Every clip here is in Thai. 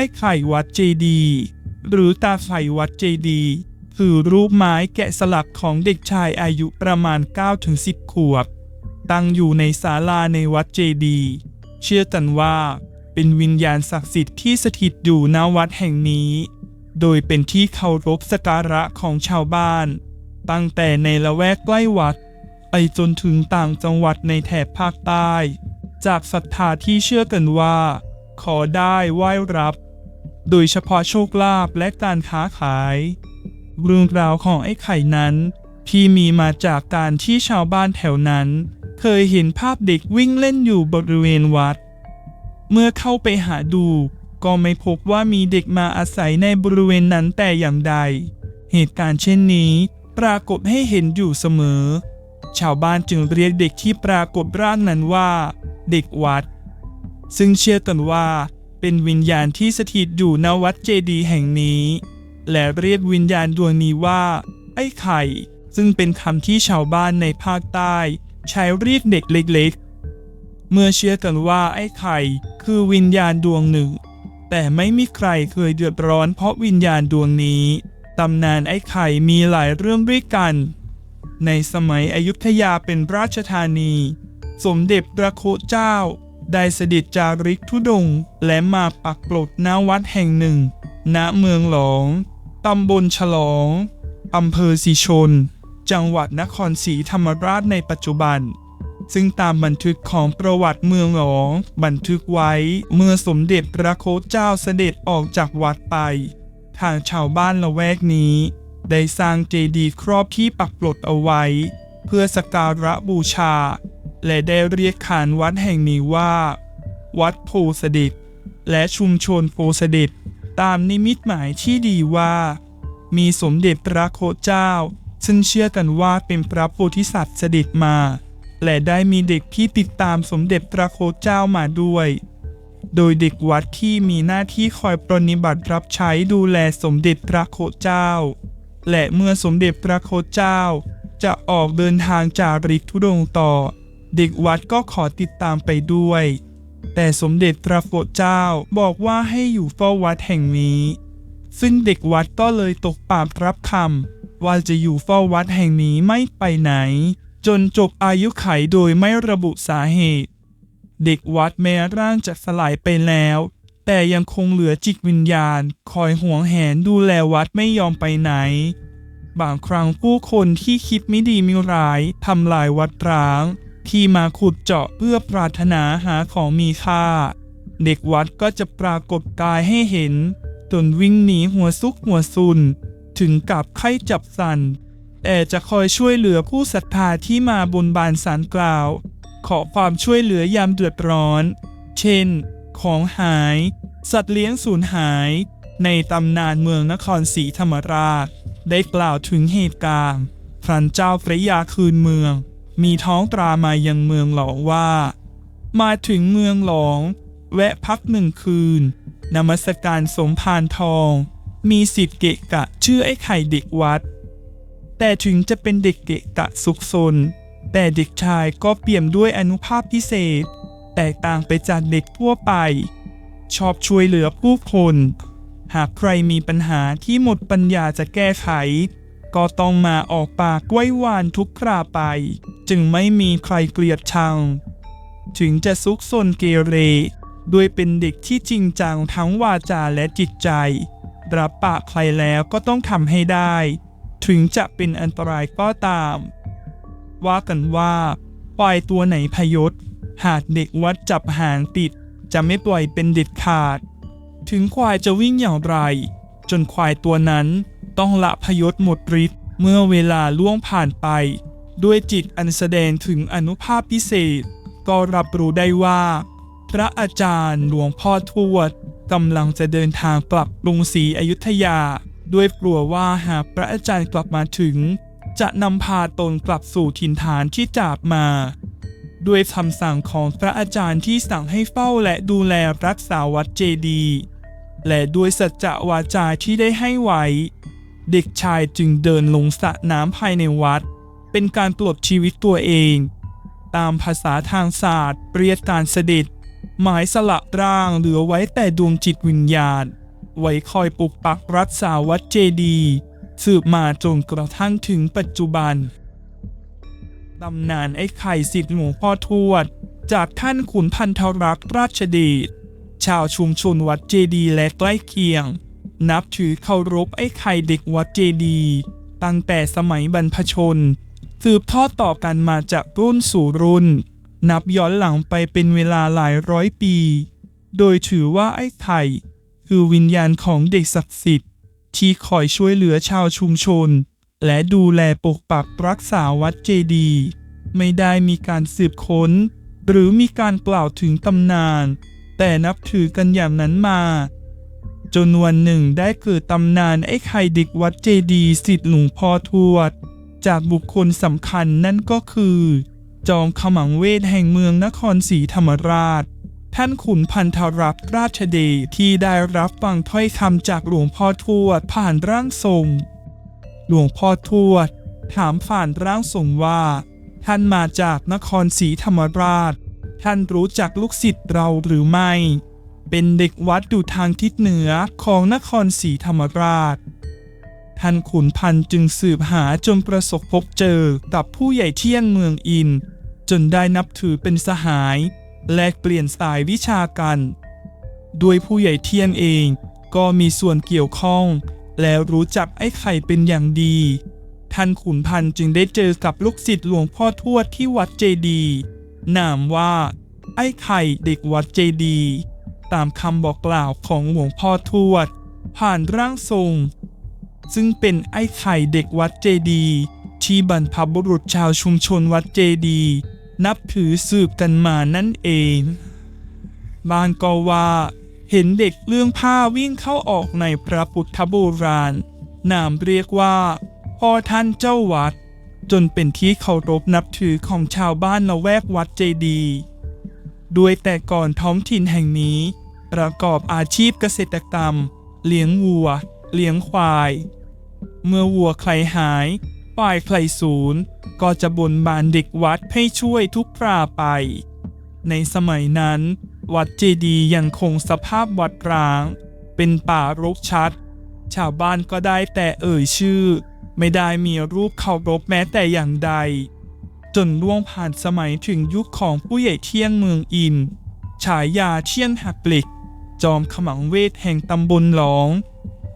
อ้ไข่วัดเจดีหรือตาไข่วัดเจดีคือรูปไม้แกะสลักของเด็กชายอายุประมาณ 9-10 ขวบ ตั้งอยู่ในศาลาในวัดเจดี เชื่อกันว่า เป็นวิญญาณศักดิ์สิทธิ์ที่สถิตอยู่ณวัดแห่งนี้ โดยเป็นที่เคารพสักการะของชาวบ้าน ตั้งแต่ในละแวกใกล้วัด ไปจนถึงต่างจังหวัดในแถบภาคใต้ จากศรัทธาที่เชื่อกันว่า ขอได้ไหว้รับ โดยเฉพาะโชคลาภและการค้าขายเรื่องราวของไอ้ไข่นั้น ที่มีมาจากการที่ชาวบ้านแถวนั้น เคยเห็นภาพเด็กวิ่งเล่นอยู่บริเวณวัด เมื่อเข้าไปหาดู ก็ไม่พบว่ามีเด็กมาอาศัยในบริเวณนั้นแต่อย่างใด เหตุการณ์เช่นนี้ ปรากฏให้เห็นอยู่เสมอ ชาวบ้านจึงเรียกเด็กที่ปรากฏร่างนั้นว่า เด็กวัด ซึ่งเชื่อกันว่า เป็นวิญญาณที่สถิตอยู่ณวัดเจดีย์แห่งนี้ และเรียกวิญญาณดวงนี้ว่า ไอ้ไข่ ซึ่งเป็นคำที่ชาวบ้านในภาคใต้ ใช้เรียกเด็กเล็กๆ เมื่อเชื่อกันว่าไอ้ไข่คือวิญญาณดวงหนึ่ง แต่ไม่มีใครเคยเดือดร้อนเพราะวิญญาณดวงนี้ตำนานไอ้ไข่มีหลายเรื่องด้วยกัน ในสมัยอยุธยาเป็นราชธานี สมเด็จพระโคเจ้า ได้เสด็จจาริกธุดง และมาปักปลดณวัดแห่งหนึ่ง ณเมืองหลอง ตำบลฉลอง อำเภอสีชน จังหวัดนครศรีธรรมราชในปัจจุบัน ซึ่งตามบันทึกของประวัติเมืองหลอง บันทึกไว้เมื่อสมเด็จพระโคเจ้าเสด็จออกจากวัดไป ทางชาวบ้านละแวกนี้ ได้สร้างเจดีย์ครอบที่ปักปลดเอาไว้ เพื่อสการะบูชา และได้เรียกขานวัดแห่งนี้ว่า วัดโพธิ์เสด็จและชุมชนโพธิ์เสด็จตามนิมิตหมายที่ดีว่า มีสมเด็จพระโคเจ้า ซึ่งเชื่อกันว่าเป็นพระโพธิสัตว์เสด็จมา และได้มีเด็กที่ติดตามสมเด็จพระโคเจ้ามาด้วย โดยเด็กวัดที่มีหน้าที่คอยปรนนิบัติรับใช้ดูแลสมเด็จพระโคเจ้า และเมื่อสมเด็จพระโคเจ้า จะออกเดินทางจาริกธุดงต่อ เด็กวัดก็ขอติดตามไปด้วย แต่สมเด็จพระโคเจ้าบอกว่าให้อยู่เฝ้าวัดแห่งนี้ ซึ่งเด็กวัดก็เลยตกปากรับคำว่าจะอยู่เฝ้าวัดแห่งนี้ไม่ไปไหน จนจบอายุไขโดยไม่ระบุสาเหตุ เด็กวัดแม้ร่างจะสลายไปแล้ว แต่ยังคงเหลือจิตวิญญาณ คอยห่วงแหนดูแลวัดไม่ยอมไปไหนบางครั้งผู้คนที่คิดไม่ดีม่ร้ายทำลายวัดร้าง ที่มาขุดเจาะเพื่อปรารถนาหาของมีค่า เด็กวัดก็จะปรากฏกายให้เห็นจนวิ่งหนีหัวซุกหัวซุน ถึงกับไข้จับสันแต่จะคอยช่วยเหลือผู้ศรัทธาที่มาบนบานสารกล่าว ขอความช่วยเหลือยามเดือดร้อน เช่น ของหาย สัตว์เลี้ยงสูญหาย ในตำนานเมืองนครศรีธรรมราช ได้กล่าวถึงเหตุการณ์พรันเจ้าพระยาคืนเมือง มีท้องตรามายังเมืองหลองว่า มาถึงเมืองหลอง แวะพักหนึ่งคืนนมัสการสมภารทอง มีสิทธิ์เกะกะชื่อไอ้ไข่เด็กวัด แต่ถึงจะเป็นเด็กเกะกะสุขสน แต่เด็กชายก็เปี่ยมด้วยอนุภาพพิเศษ แตกต่างไปจากเด็กทั่วไป ชอบช่วยเหลือผู้คน หากใครมีปัญหาที่หมดปัญญาจะแก้ไข ก็ต้องมาออกปากไว้วานทุกคราไป จึงไม่มีใครเกลียดชัง ถึงจะซุกซนเกเรด้วยเป็นเด็กที่จริงจังทั้งวาจาและจิตใจ รับปากใครแล้วก็ต้องทำให้ได้ ถึงจะเป็นอันตรายก็ตาม ว่ากันว่าควายตัวไหนพยศ หากเด็กวัดจับหางติด จะไม่ปล่อยเป็นเด็ดขาด ถึงควายจะวิ่งอย่างไร จนควายตัวนั้น ต้องละพยศหมดฤทธิ์เมื่อเวลาล่วงผ่านไป ด้วยจิตอันแสดงถึงอนุภาพพิเศษ ก็รับรู้ได้ว่า พระอาจารย์หลวงพ่อทวดกำลังจะเดินทางกลับกรุงศรีอยุธยา ด้วยกลัวว่าหากพระอาจารย์กลับมาถึง จะนำพาตนกลับสู่ถิ่นฐานที่จากมา ด้วยคำสั่งของพระอาจารย์ที่สั่งให้เฝ้าและดูแลรักษาวัดเจดีย์และด้วยสัจจะวาจาที่ได้ให้ไว้ เด็กชายจึงเดินลงสระน้ำภายในวัด เป็นการปลดชีวิตตัวเอง ตามภาษาทางศาสตร์เรียกการเสด็จ หมายสละร่างเหลือไว้แต่ดวงจิตวิญญาณ ไว้คอยปกปักรักษาวัดเจดีสืบมาจนกระทั่งถึงปัจจุบันตำนานไอ้ไข่สิทธิ์หลวงพ่อทวด จากท่านขุนพันธรักษ์ราชเดชชาวชุมชนวัดเจดีและใกล้เคียง นับถือเคารพไอ้ไข่เด็กวัดเจดี ตั้งแต่สมัยบรรพชน สืบทอดต่อกันมาจากรุ่นสู่รุ่น นับย้อนหลังไปเป็นเวลาหลายร้อยปี โดยถือว่าไอ้ไข่คือวิญญาณของเด็กศักดิ์สิทธิ์ ที่คอยช่วยเหลือชาวชุมชน และดูแลปกปักรักษาวัดเจดี ไม่ได้มีการสืบค้น หรือมีการกล่าวถึงตำนาน แต่นับถือกันอย่างนั้นมา จนวันหนึ่งได้เกิดตำนานไอ้ไข่เด็กวัดเจดีสิทธิ์หลวงพ่อทวด จากบุคคลสำคัญนั่นก็คือ จอมขมังเวทแห่งเมืองนครศรีธรรมราช ท่านขุนพันธรักษ์ราชเดชที่ได้รับฟังถ้อยคำจากหลวงพ่อทวดผ่านร่างทรง หลวงพ่อทวด ถามผ่านร่างทรงว่า ท่านมาจากนครศรีธรรมราช ท่านรู้จักลูกศิษย์เราหรือไม่ เป็นเด็กวัดอยู่ทางทิศเหนือของนครศรีธรรมราช ท่านขุนพันธ์จึงสืบหาจนประสบพบเจอกับผู้ใหญ่เที่ยงเมืองอิน จนได้นับถือเป็นสหาย แลกเปลี่ยนสายวิชากันด้วยผู้ใหญ่เที่ยงเองก็มีส่วนเกี่ยวข้อง และรู้จักไอ้ไข่เป็นอย่างดี ท่านขุนพันธ์จึงได้เจอกับลูกศิษย์หลวงพ่อทวดที่วัดเจดี นามว่า ไอ้ไข่เด็กวัดเจดี ตามคำบอกกล่าวของหลวงพ่อทวด ผ่านร่างทรง ซึ่งเป็นไอ้ไข่เด็กวัดเจดีที่บรรพบุรุษชาวชุมชนวัดเจดี นับถือสืบกันมานั่นเองบางก็ว่าเห็นเด็กเรื่องผ้าวิ่งเข้าออกในพระพุทธโบราณ นามเรียกว่า พ่อท่านเจ้าวัด จนเป็นที่เคารพนับถือของชาวบ้านละแวกวัดเจดี ด้วยแต่ก่อนท้องถิ่นแห่งนี้ ประกอบอาชีพเกษตรกรรม เลี้ยงวัว เลี้ยงควาย เมื่อวัวใครหายฝ่ายใครสูญก็จะบนบานเด็กวัดให้ช่วยทุกคราไป ในสมัยนั้น วัดเจดีย์ยังคงสภาพวัดร้าง เป็นป่ารกชัด ชาวบ้านก็ได้แต่เอ่ยชื่อ ไม่ได้มีรูปเคารพแม้แต่อย่างใด จนล่วงผ่านสมัยถึงยุคของผู้ใหญ่เที่ยงเมืองอินฉายาเที่ยงหักเหล็ก จอมขมังเวทแห่งตำบลหลอง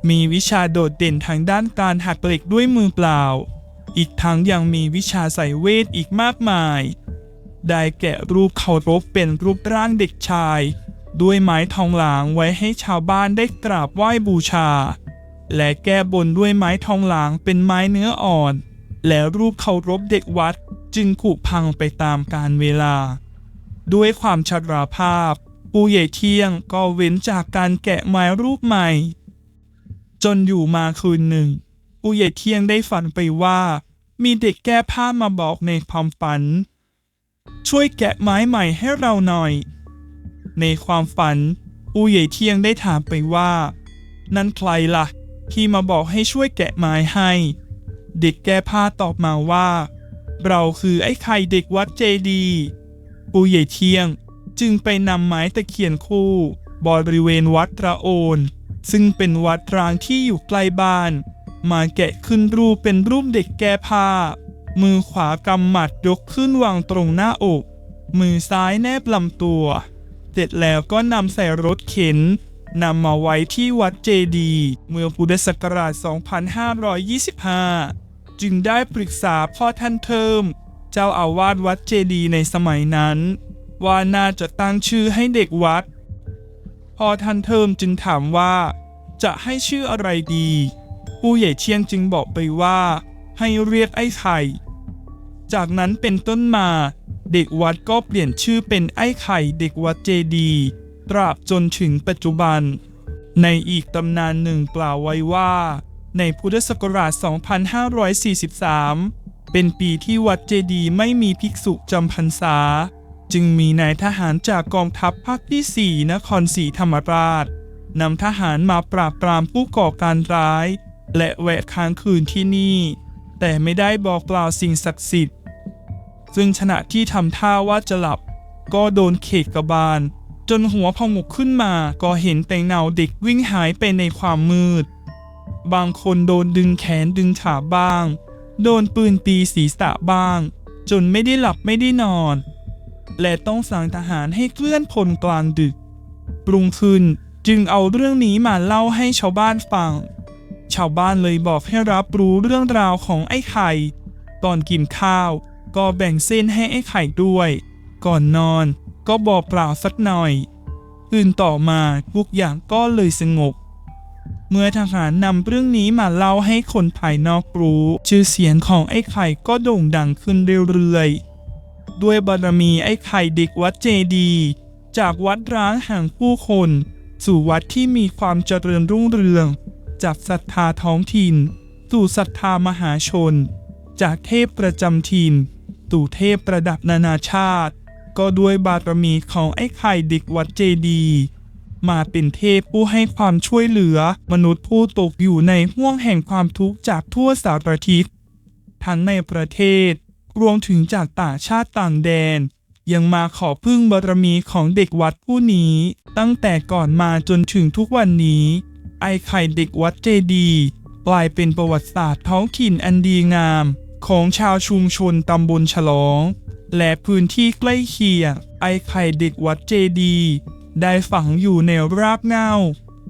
มีวิชาโดดเด่นทางด้านการหักเหล็กด้วยมือเปล่า อีกทั้งยังมีวิชาใส่เวทอีกมากมาย ได้แกะรูปเคารพเป็นรูปร่างเด็กชาย ด้วยไม้ทองหลางไว้ให้ชาวบ้านได้กราบไหว้บูชา และแก้บนด้วยไม้ทองหลางเป็นไม้เนื้ออ่อน แล้วรูปเคารพเด็กวัดจึงผุพังไปตามกาลเวลา ด้วยความชราภาพ ปู่ใหญ่เที่ยงก็เว้นจากการแกะไม้รูปใหม่ จนอยู่มาคืนหนึ่ง ปู่ใหญ่เที่ยงได้ฝันไปว่า มีเด็กแก้ผ้ามาบอกในความฝัน ช่วยแกะไม้ใหม่ให้เราหน่อย ในความฝัน ปู่ใหญ่เที่ยงได้ถามไปว่า นั่นใครล่ะ ที่มาบอกให้ช่วยแกะไม้ให้ เด็กแก้ผ้าตอบมาว่า เราคือไอ้ไข่เด็กวัดเจดี ปู่ใหญ่เที่ยง จึงไปนำไม้ตะเคียนคู่บริเวณวัดระโอน ซึ่งเป็นวัดร้างที่อยู่ใกล้บ้าน มาแกะขึ้นรูปเป็นรูปเด็กแก้ผ้า มือขวากำหมัดยกขึ้นวางตรงหน้าอก มือซ้ายแนบลำตัว เสร็จแล้วก็นำใส่รถเข็นนำมาไว้ที่วัดเจดี เมื่อพุทธศักราช 2525 จึงได้ปรึกษาพ่อท่านเทิม เจ้าอาวาสวัดเจดีในสมัยนั้น ว่าน่าจะตั้งชื่อให้เด็กวัด พอท่านเทิมจึงถามว่า จะให้ชื่ออะไรดีผู้ใหญ่เชียงจึงบอกไปว่า ให้เรียกไอ้ไข่ จากนั้นเป็นต้นมาเด็กวัดก็เปลี่ยนชื่อเป็นไอ้ไข่เด็กวัดเจดี ตราบจนถึงปัจจุบัน ในอีกตำนานหนึ่งกล่าวไว้ว่า ในพุทธศักราช 2543 เป็นปีที่วัดเจดีไม่มีภิกษุจำพรรษา จึงมีนายทหารจากกองทัพภาคที่ 4 นครศรีธรรมราชนำทหารมาปราบปรามผู้ก่อการร้าย และแวะค้างคืนที่นี่ แต่ไม่ได้บอกกล่าวสิ่งศักดิ์สิทธิ์ ซึ่งขณะที่ทำท่าว่าจะหลับ ก็โดนเขกกบาลจจนหัวพองกขึ้นมาก็เห็นแต่เงาเด็กวิ่งหายไปในความมืด บางคนโดนดึงแขนดึงขาบ้าง โดนปืนตีศีรษะบ้าง จนไม่ได้หลับไม่ได้นอน และต้องสั่งทหารให้เคลื่อนพลกลางดึกปรุงขึ้นจึงเอาเรื่องนี้มาเล่าให้ชาวบ้านฟัง ชาวบ้านเลยบอกให้รับรู้เรื่องราวของไอ้ไข่ ตอนกินข้าวก็แบ่งเส้นให้ไอ้ไข่ด้วย ก่อนนอนก็บอกเปล่าสักหน่อยคืนต่อมาทุกอย่างก็เลยสงบ เมื่อทหารนำเรื่องนี้มาเล่าให้คนภายนอกรู้ ชื่อเสียงของไอ้ไข่ก็โด่งดังขึ้นเรื่อยๆ ด้วยบารมีไอ้ไข่เด็กวัดเจดี จากวัดร้างแห่งผู้คน สู่วัดที่มีความเจริญรุ่งเรือง จากศรัทธาท้องถิ่น สู่ศรัทธามหาชน จากเทพประจำถิ่นสู่เทพประดับนานาชาติ ก็ด้วยบารมีของไอ้ไข่เด็กวัดเจดี มาเป็นเทพผู้ให้ความช่วยเหลือมนุษย์ผู้ตกอยู่ในห่วงแห่งความทุกข์จากทั่วสารทิศทั้งในประเทศ รวมถึงจากต่างชาติต่างแดน ยังมาขอพึ่งบารมีของเด็กวัดผู้นี้ ตั้งแต่ก่อนมาจนถึงทุกวันนี้ ไอไข่เด็กวัดเจดีกลายเป็นประวัติศาสตร์ท้องถิ่นอันดีงาม ของชาวชุมชนตำบลฉลอง และพื้นที่ใกล้เคียงไอไข่เด็กวัดเจดี ได้ฝังอยู่ในรากเง้า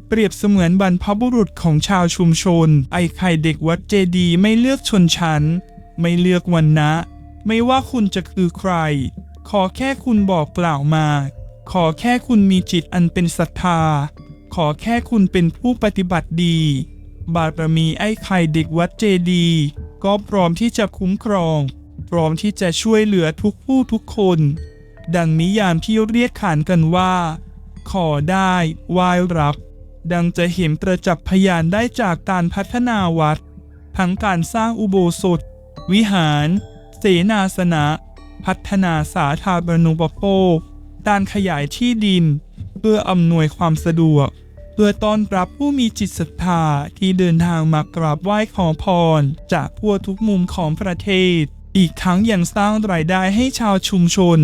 เปรียบเสมือนบรรพบุรุษของชาวชุมชน ไอไข่เด็กวัดเจดีไม่เลือกชนชั้น ไม่เลือกวันนะ ไม่ว่าคุณจะคือใคร ขอแค่คุณบอกกล่าวมา ขอแค่คุณมีจิตอันเป็นศรัทธา ขอแค่คุณเป็นผู้ปฏิบัติดี บารมีไอ้ไข่เด็กวัดเจดี ก็พร้อมที่จะคุ้มครอง พร้อมที่จะช่วยเหลือทุกผู้ทุกคน ดังนิยามที่เรียกขานกันว่า ขอได้ไหว้รับ ดังจะเห็นประจักษ์พยานได้จากการพัฒนาวัด ทั้งการสร้างอุโบสถ วิหาร เสนาสนะ พัฒนาสาธารณูปโภคการขยายที่ดิน เพื่ออำนวยความสะดวก เพื่อต้อนรับผู้มีจิตศรัทธาที่เดินทางมากราบไหว้ขอพร จากทั่วทุกมุมของประเทศ อีกทั้งยังสร้างรายได้ให้ชาวชุมชน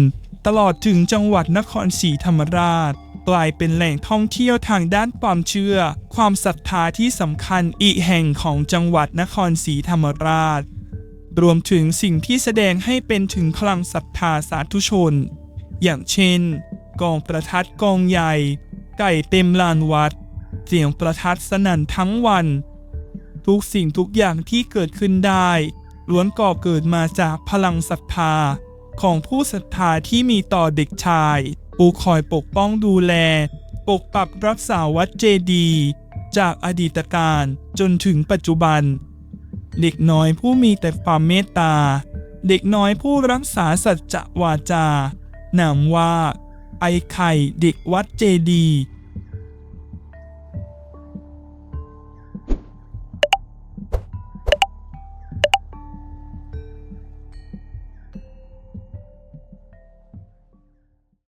ตลอดถึงจังหวัดนครศรีธรรมราช กลายเป็นแหล่งท่องเที่ยวทางด้านความเชื่อ ความศรัทธาที่สำคัญอีกแห่งของจังหวัดนครศรีธรรมราช รวมถึงสิ่งที่แสดงให้เป็นถึงพลังศรัทธาสาธุชน อย่างเช่น กองประทัดกองใหญ่ ไก่เต็มลานวัด เสียงประทัดสนั่นทั้งวัน ทุกสิ่งทุกอย่างที่เกิดขึ้นได้ล้วนก่อเกิดมาจากพลังศรัทธาของผู้ศรัทธาที่มีต่อเด็กชายผู้คอยปกป้องดูแล ปกปักรักษาวัดเจดีย์จากอดีตการจนถึงปัจจุบัน เด็กน้อยผู้มีแต่ความเมตตา เด็กน้อยผู้รักษาสัจจะวาจา นามว่า ไอไข่เด็กวัดเจดีย์